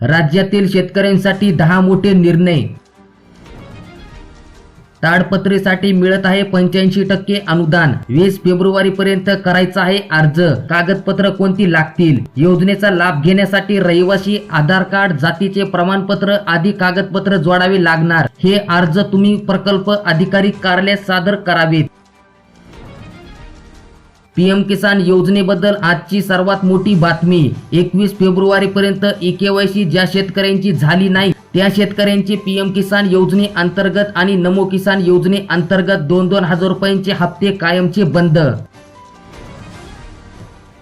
राज्यातील शेतकऱ्यांसाठी दहा मोठे निर्णय. ताडपत्रेसाठी मिळत आहे पंच्याऐंशी टक्के अनुदान. वीस फेब्रुवारी पर्यंत करायचा आहे अर्ज. कागदपत्र कोणती लागतील? योजनेचा लाभ घेण्यासाठी रहिवासी आधार कार्ड जातीचे प्रमाणपत्र आदी कागदपत्र जोडावे लागणार. हे अर्ज तुम्ही प्रकल्प अधिकारी कार्यालयात सादर करावेत. पीएम किसान योजनेबद्दल आजची सर्वात मोठी बातमी. एकवीस फेब्रुवारी पर्यंत ई ज्या शेतकऱ्यांची झाली नाही त्या शेतकऱ्यांचे पीएम किसान योजने अंतर्गत आणि नमो किसान योजने अंतर्गत दोन दोन हजार रुपयांचे हप्ते कायमचे बंद.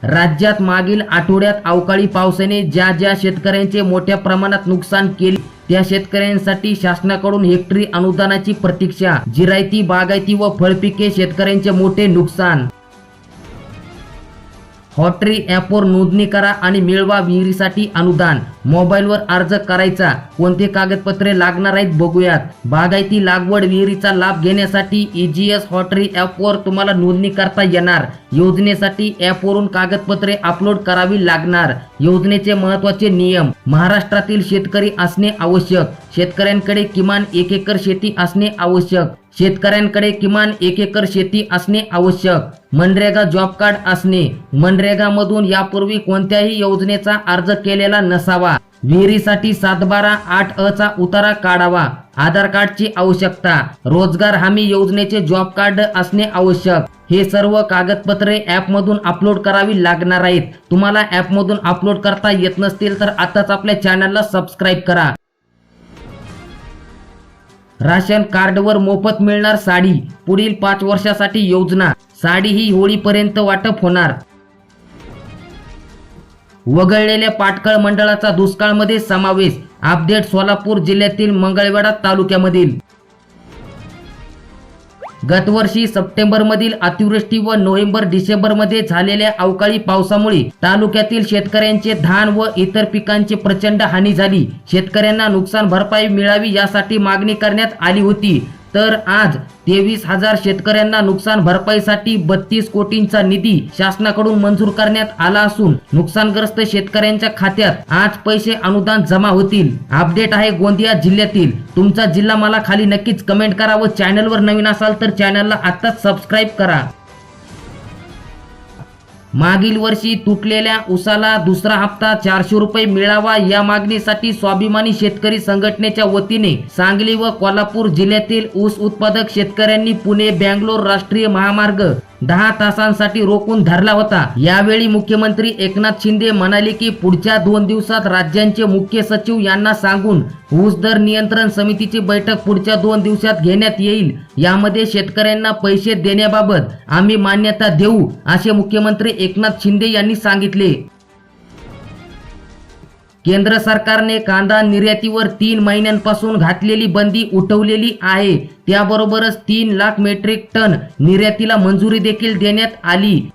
राज्यात मागील आठवड्यात अवकाळी पावसाने ज्या ज्या शेतकऱ्यांचे मोठ्या प्रमाणात नुकसान केले त्या शेतकऱ्यांसाठी शासनाकडून हेक्टरी अनुदानाची प्रतीक्षा जिरायती बागायती व फळपिके शेतकऱ्यांचे मोठे नुकसान. हॉटरी ॲपवर नोंदणी करा आणि मिळवा विहिरीसाठी अनुदान. मोबाईलवर अर्ज करायचा. कोणते कागदपत्रे लागणार आहेत बघूयात. बागायती लागवड विहिरीचा लाभ घेण्यासाठी ईजीएस हॉटरी ॲपवर तुम्हाला नोंदणी करता येणार. योजनेसाठी ॲपवरून कागदपत्रे अपलोड करावी लागणार. योजनेचे महत्त्वाचे नियम. महाराष्ट्रातील शेतकरी असणे आवश्यक. शेतकऱ्यांकडे किमान एक एकर शेती असणे आवश्यक. शेतकऱ्यांकडे किमान एक एकर शेती असणे आवश्यक. मनरेगा जॉब कार्ड असणे. मनरेगामधून यापूर्वी कोणत्याही योजनेचा अर्ज केलेला नसावा. विहिरीसाठी सातबारा आठ अ चा उतारा काढावा. आधार कार्डची आवश्यकता. रोजगार हमी योजनेचे जॉब कार्ड असणे आवश्यक. हे सर्व कागदपत्रे ॲपमधून अपलोड करावी लागणार आहेत. तुम्हाला ॲपमधून अपलोड करता येत नसतील तर आताच आपल्या चॅनलला सबस्क्राईब करा. राशन कार्डवर मोफत मिळणार साडी. पुढील पाच वर्षासाठी योजना. साडी ही होळीपर्यंत वाटप होणार. वगळलेल्या पाटकळ मंडळाचा दुष्काळमध्ये समावेश. अपडेट सोलापूर जिल्ह्यातील मंगळवेढा तालुक्यामधील. गतवर्षी सप्टेंबरमधील अतिवृष्टी व नोव्हेंबर डिसेंबरमध्ये झालेल्या अवकाळी पावसामुळे तालुक्यातील शेतकऱ्यांचे धान व इतर पिकांची प्रचंड हानी झाली. शेतकऱ्यांना नुकसान भरपाई मिळावी यासाठी मागणी करण्यात आली होती. तर आज तेवीस हजार शेतकऱ्यांना नुकसान भरपाईसाठी बत्तीस कोटींचा निधी शासनाकडून मंजूर करण्यात आला असून नुकसानग्रस्त शेतकऱ्यांच्या खात्यात आज पैसे अनुदान जमा होतील. अपडेट आहे गोंदिया जिल्ह्यातील. तुमचा जिल्हा मला खाली नक्कीच कमेंट करा व चॅनलवर नवीन असाल तर चॅनलला आत्ताच सबस्क्राईब करा. मागील वर्षी तुटलेल्या उसाला दुसरा हप्ता चारशे रुपये मिळावा या मागणीसाठी स्वाभिमानी शेतकरी संघटनेच्या वतीने सांगली व कोल्हापूर जिल्ह्यातील ऊस उत्पादक शेतकऱ्यांनी पुणे बँगलोर राष्ट्रीय महामार्ग दहा तासांसाठी रोखून धरला होता. यावेळी मुख्यमंत्री एकनाथ शिंदे म्हणाले की पुढच्या दोन दिवसात राज्यांचे मुख्य सचिव यांना सांगून ऊस दर नियंत्रण समितीची बैठक पुढच्या दोन दिवसात घेण्यात येईल. यामध्ये शेतकऱ्यांना पैसे देण्याबाबत आम्ही मान्यता देऊ असे मुख्यमंत्री एकनाथ शिंदे यांनी सांगितले. केंद्र सरकारने कांदा निर्यातीवर तीन महिन्यांपासून घातलेली बंदी उठवलेली आहे. त्याबरोबरच तीन लाख मेट्रिक टन निर्यातीला मंजुरी देखील देण्यात आली.